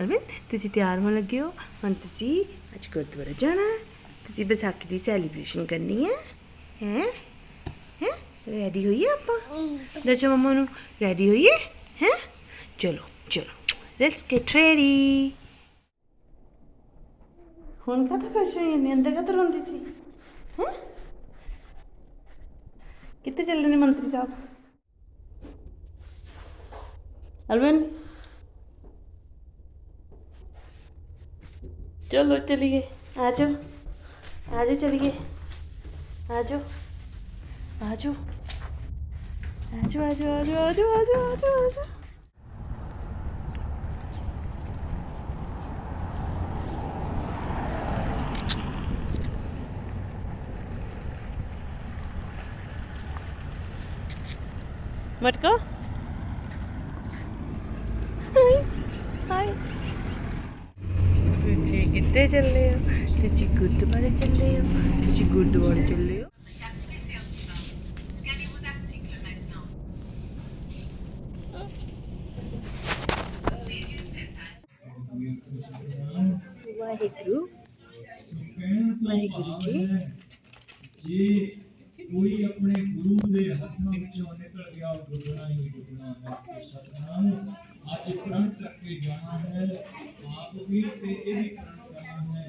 ਅਲਵਿਨ ਤੁਸੀਂ ਤਿਆਰ ਹੋਣ ਲੱਗੇ ਹੋ। ਹੁਣ ਤੁਸੀਂ ਅੱਜ ਗੁਰਦੁਆਰਾ ਜਾਣਾ। ਤੁਸੀਂ ਵਿਸਾਖੀ ਦੀ ਸੈਲੀਬ੍ਰੇਸ਼ਨ ਕਰਨੀ ਹੈ। ਹੈ? ਹੈ? ਰੈਡੀ ਹੋਈਏ ਆਪਾਂ? ਦੱਸੋ ਮੰਮਾ ਨੂੰ ਰੈਡੀ ਹੋਈਏ ਹੈ? ਚਲੋ ਚਲੋ। ਲੈਟਸ ਗੈਟ ਰੈਡੀ ਹੁਣ ਕਾ ਤਾਂ ਖੁਸ਼ ਹੋਈ ਨਹੀਂ ਅੰਦਰ ਕਾ ਰੋਂਦੀ ਸੀ? ਹੈ? ਕਿੱਥੇ ਚੱਲੇ ਨੇ ਮੰਤਰੀ ਸਾਹਿਬ? ਅਲਵਿਨ चलो चलिए। आ जाओ आ जाओ चलिए। आ जाओ आ जाओ आ जाओ आ जाओ आ जाओ आ जाओ आ जाओ आ जाओ आ जाओ मटको? ਕਿੱਥੇ ਚੱਲੇ ਹੋ ਤੁਸੀਂ ਗੁਰਦੁਆਰੇ ਚੱਲੇ ਹੋ ਤੁਸੀਂ ਗੁਰਦੁਆਰੇ ਚੱਲੇ ਹੋ ਵਾਹਿਗੁਰੂ ਵਾਹਿਗੁਰੂ ਜੀ। ਜੇ ਕੋਈ ਆਪਣੇ ਗੁਰੂ ਦੇ ਹੱਥਾਂ ਵਿੱਚੋਂ ਨਿਕਲ ਗਿਆ, ਉਹ ਡੁੱਬਣਾ ਹੀ ਡੁੱਬਣਾ ਹੈ। ਸਤਨਾਮ ਅੱਜ ਪ੍ਰਣ ਕਰਕੇ ਜਾਣਾ ਹੈ। ਆਪ ਵੀ ਤੇ ਇਹ ਵੀ ਪ੍ਰਣ है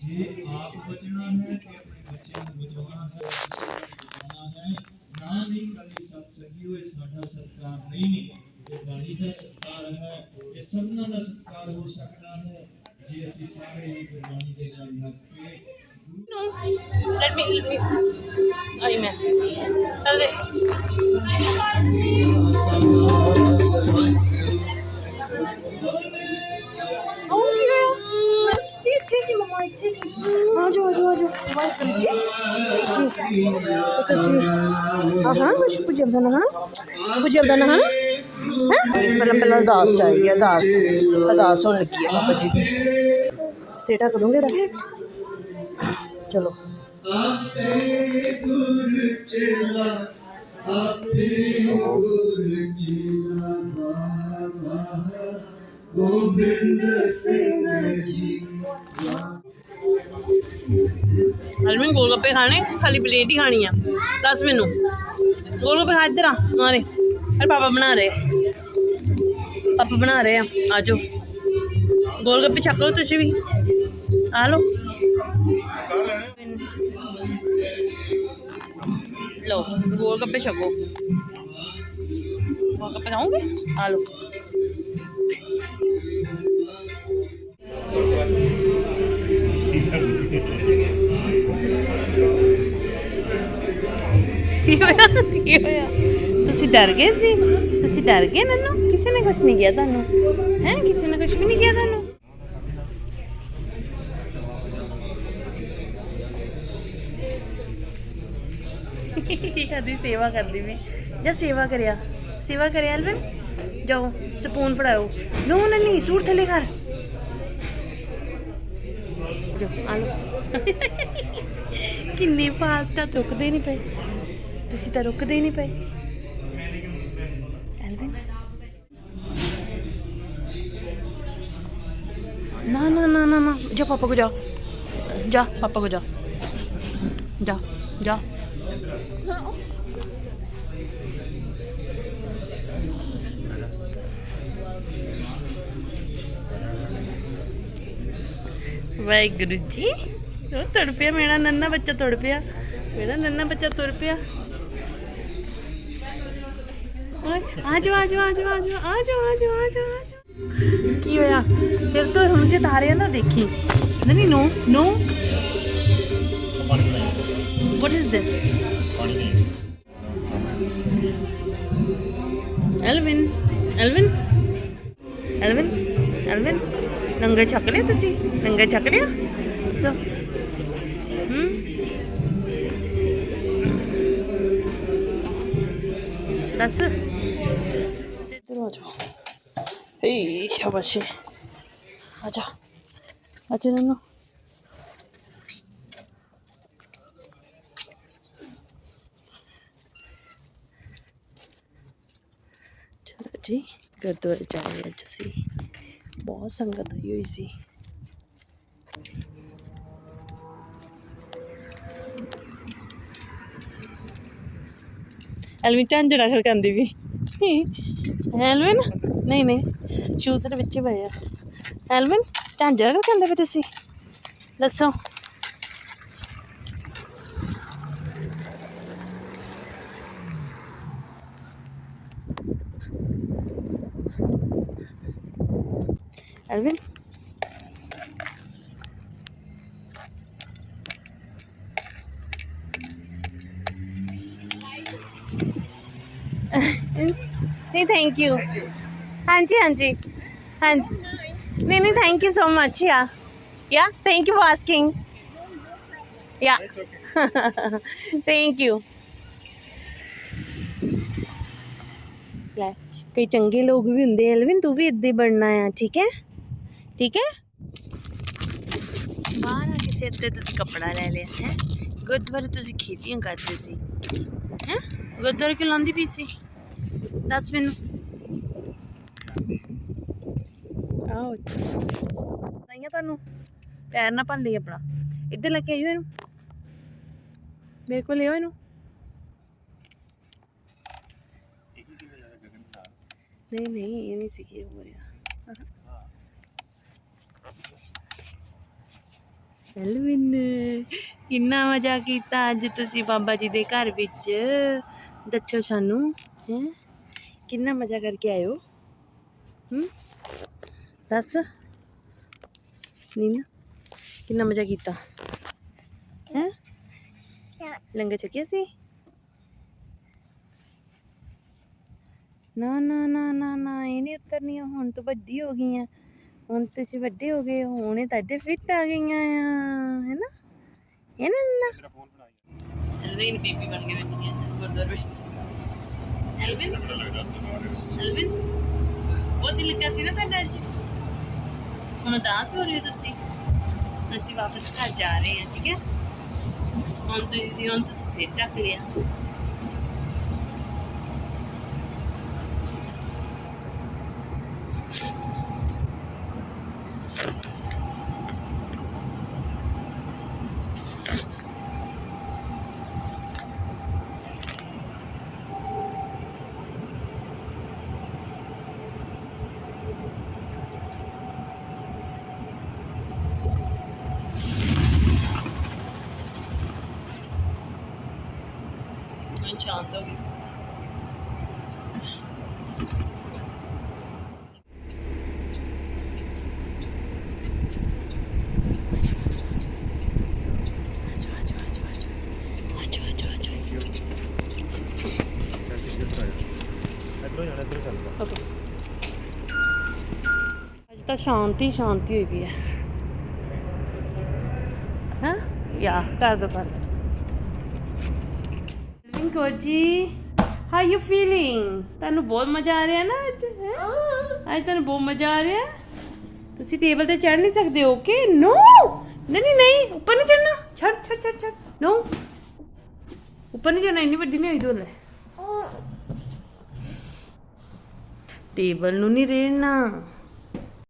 जे आप बचना है कि अपने बच्चे को बचाना है बचाना है ना नहीं कभी ही सही हुए साडा सरकार नहीं, ये दादी का सरकार है, ये सबना का सरकार हो सकता है जे ਅਸੀਂ ਸਾਰੇ ਹੀ ਗੁਰਬਾਣੀ ਦੇ ਨਾਲ ਲੱਗ ਕੇ Let me eat me. Amen. Are they? आज आज आज। कुछ कुछ अब्दन हाँ। कुछ अब्दन हाँ। हैं। पहले पहले चाहिए लगी है बाबा जी सेटा चलो। गोविंद सिंह जी। ਹਲਮਨ ਗੋਲ ਗੱਪੇ ਖਾਣੇ, ਖਾਲੀ ਪਲੇਟ ਹੀ ਖਾਣੀ ਆ। ਦੱਸ ਮੈਨੂੰ। ਗੋਲ ਗੱਪੇ ਖਾ, ਇੱਧਰ ਆ, ਮਾਰੇ। ਅਰੇ ਪਾਪਾ ਬਣਾ ਰਹੇ। ਪਾਪਾ ਬਣਾ ਰਹੇ ਆ ਆਜੋ ਗੋਲ ਗੱਪੇ ਛਕ ਲਓ ਤੁਸੀਂ ਵੀ। ਆ ਲਓ। ਲਓ ਗੋਲ ਗੱਪੇ ਛਕੋ। ਗੋਲ ਗੱਪੇ ਖਾਓਗੇ? ਆ ਲਓ। ਕੀ ਹੋਇਆ? ਤੁਸੀਂ ਡਰ ਗਏ ਸੀ? ਤੁਸੀਂ ਡਰ ਗਏ ਨੰਨੂ ਕਿਸੇ ਨੇ ਕੁਝ ਨਹੀਂ ਕਿਹਾ ਤੁਹਾਨੂੰ? ਹੈ? ਕਿਸੇ ਨੇ ਕੁਝ ਵੀ ਨਹੀਂ ਕਿਹਾ ਤੁਹਾਨੂੰ? ਕਦੀ ਸੇਵਾ ਕਰਦੀ ਵੀ। ਜਾਂ ਸੇਵਾ ਕਰਿਆ। ਸੇਵਾ ਕਰਿਆ ਅਲਵਨ ਜਾਓ, ਸਪੂਨ ਫੜਾਓ। ਨੋ ਨੰਨੀ, ਸੂਟ ਥੱਲੇ ਕਰ। ਜੋ ਆ ਲਓ। ਕਿੰਨੀ ਫਾਸਟ ਆ ਰੁਕਦੇ ਨਹੀਂ ਪਏ। ਤੁਸੀਂ ਤਾਂ ਰੁਕਦੇ ਹੀ ਨਹੀਂ ਪਏ। ਐਲਵਿਨ ਨਾ ਨਾ ਨਾ ਨਾ ਨਾ। ਜਾ ਪਾਪਾ ਕੋ ਜਾ। ਜਾ, ਪਾਪਾ ਕੋ ਜਾ। ਜਾ ਜਾ। ਵਾਹਿਗੁਰੂ ਜੀ। ਉਹ ਤੁਰ ਪਿਆ। ਮੇਰਾ ਨੰਨਾ ਬੱਚਾ ਤੁਰ ਪਿਆ। ਮੇਰਾ ਨੰਨਾ ਬੱਚਾ ਤੁਰ ਪਿਆ। ਆਜੋ ਆਜੋ ਆਜੋ ਆਜੋ ਆਜੋ ਆਜੋ ਆਜੋ ਕੀ ਹੋਇਆ? ਸਿਰ ਤੋਂ ਹਮਝੇ ਤਾਰਿਆਂ ਨਾ ਦੇਖੀ। ਨਹੀਂ no no. What is this? Elvin, Elvin, Elvin, Elvin, ਨੰਗੇ ਛੱਕ ਲਿਆ ਤੁਸੀਂ? ਨੰਗੇ ਛੱਕ ਲਿਆ? ਸੋ ਹਮ ਦੱਸ। 맞아. 에이, 샤바시. 맞아. 맞지는 너. ਚਲੋ ਜੀ ਗੁਰਦੁਆਰੇ ਜਾ ਰਹੇ ਅੱਜ ਅਸੀਂ ਬਹੁਤ ਸੰਗਤ ਹੋਈ ਹੋਈ ਸੀ ਐਲਵਿਨ ਝਾਂਜੜਾ ਛੜਕਾਂਦੀ ਵੀ ਐਲਵਿਨ? ਨਹੀਂ ਨਹੀਂ। ਸ਼ੂਜ਼ ਦੇ ਵਿੱਚ ਪਏ ਆ। ਐਲਵਿਨ ਝਾਂਜੜਾ ਖੜਕਾਉਂਦੇ ਪਏ ਤੁਸੀਂ? ਦੱਸੋ। ਐਲਵਿਨ ਥੈਂਕ ਯੂ ਹਾਂਜੀ ਹਾਂਜੀ ਹਾਂਜੀ। ਨਹੀਂ ਨਹੀਂ thank you so much yeah yeah thank you for asking yeah thank you ਲੈ, ਕਈ ਚੰਗੇ ਲੋਕ ਵੀ ਹੁੰਦੇ ਆ ਅਲਵਿਨ ਤੂੰ ਵੀ ਇੱਦਾਂ ਹੀ ਬਣਨਾ ਆ, ਠੀਕ ਹੈ? ਠੀਕ ਹੈ? ਬਾਹਰ ਆ ਕੇ ਤੇ ਤੁਸੀਂ ਕੱਪੜਾ ਲੈ ਲਿਆ, ਹੈ? ਗੁਰਦੁਆਰੇ ਤੁਸੀਂ ਖੇਤੀਆਂ ਕਰਦੇ ਸੀ, ਹੈ? ਗੁਰਦੁਆਰੇ ਕਿਉਂ ਲਾਉਂਦੀ ਪਈ ਸੀ? ਦੱਸ ਮੈਨੂੰ ਆਓ ਤਾਈਆਂ ਤੁਹਾਨੂੰ ਪੈਰ ਨਾ ਭੰਨ ਲਈ ਆਪਣਾ ਇੱਧਰ ਲੈ ਕੇ ਆਇਓ ਇਹਨੂੰ ਮੇਰੇ ਕੋਲ ਲਿਓ ਇਹਨੂੰ ਨਹੀਂ ਨਹੀਂ ਇਹ ਨਹੀਂ ਸੀ ਕੀ ਹੋ ਰਿਹਾ ਐਲਵਿਨ ਕਿੰਨਾ ਮਜ਼ਾ ਕੀਤਾ ਅੱਜ ਤੁਸੀਂ ਬਾਬਾ ਜੀ ਦੇ ਘਰ ਵਿੱਚ ਦੱਸੋ ਸਾਨੂੰ ਹੈ ਕਿੰਨਾ ਮਜ਼ਾ ਕਰਕੇ ਆਇਓ ਹੂੰ? ਦੱਸ। ਨੀਨਾ ਕਿੰਨਾ ਮਜ਼ਾ ਕੀਤਾ? ਹੈ? ਲੰਗਰ ਚੱਕਿਆ ਸੀ? ਨਾ ਨਾ ਨਾ ਨਾ ਨਾ ਇਹ ਨਹੀਂ ਉਤਰਨੀਆਂ ਹੁਣ ਤੂੰ ਵੱਡੀ ਹੋ ਗਈ ਆ ਹੁਣ ਤੁਸੀਂ ਵੱਡੇ ਹੋ ਗਏ ਹੋ, ਹੁਣੇ ਤੁਹਾਡੇ ਫਿੱਟ ਆ ਗਈਆਂ ਆ ਹੈਨਾ? ਹੈ ਨਾ ਨਾ। ਐਲਵਿਨ ਬੀਬੀ ਬਣ ਕੇ ਬੈਠੀ ਹੈ ਗੁਰਦੁਆਰੇ ਐਲਵਿਨ ਐਲਵਿਨ ਉਹ ਦਿਲ ਲੱਗਾ ਸੀ ਨਾ ਤੁਹਾਡਾ ਅੱਜ। ਹੁਣ ਉਦਾਸ ਹੋ ਰਹੇ ਹੋ ਤੁਸੀਂ। ਅਸੀਂ ਵਾਪਸ ਘਰ ਜਾ ਰਹੇ ਹਾਂ, ਠੀਕ ਹੈ? ਹੁਣ ਤੁਸੀਂ ਹੁਣ ਤੁਸੀਂ ਸਿਰ ਢੱਕ ਲਿਆ ਹੁਣ ਸ਼ਾਂਤ ਹੋ ਗਈ ਓਕੇ ਅੱਜ ਤਾਂ ਸ਼ਾਂਤੀ ਸ਼ਾਂਤੀ ਹੋਈ ਪਈ ਹੈ। ਹਾਂ? ਯਾ ਕਰ ਦੋ ਬੰਦ ਰਿੰਕੋ ਜੀ? ਹਾਊ ਯੂ ਫੀਲਿੰਗ ਤੁਹਾਨੂੰ ਬਹੁਤ ਮਜ਼ਾ ਆ ਰਿਹਾ ਨਾ ਅੱਜ, ਹੈਂ? ਅੱਜ ਤੁਹਾਨੂੰ ਬਹੁਤ ਮਜ਼ਾ ਆ ਰਿਹਾ? ਤੁਸੀਂ ਟੇਬਲ ਤੇ ਚੜ ਨਹੀਂ ਸਕਦੇ ਓਕੇ ਨੋ ਨਹੀਂ ਨਹੀਂ ਨਹੀਂ, ਉੱਪਰ ਨਹੀਂ ਚੜਨਾ ਛੱਡ ਛੱਡ ਛੱਡ ਛੱਡ। ਨੋ ਉੱਪਰ ਨਹੀਂ ਜਾਣਾ ਇੰਨੀ ਵੱਡੀ ਨਹੀਂ ਹੋਈ ਦੋਲੇ ਟੇਬਲ ਨੂੰ ਨਹੀਂ ਰੇੜਨਾ।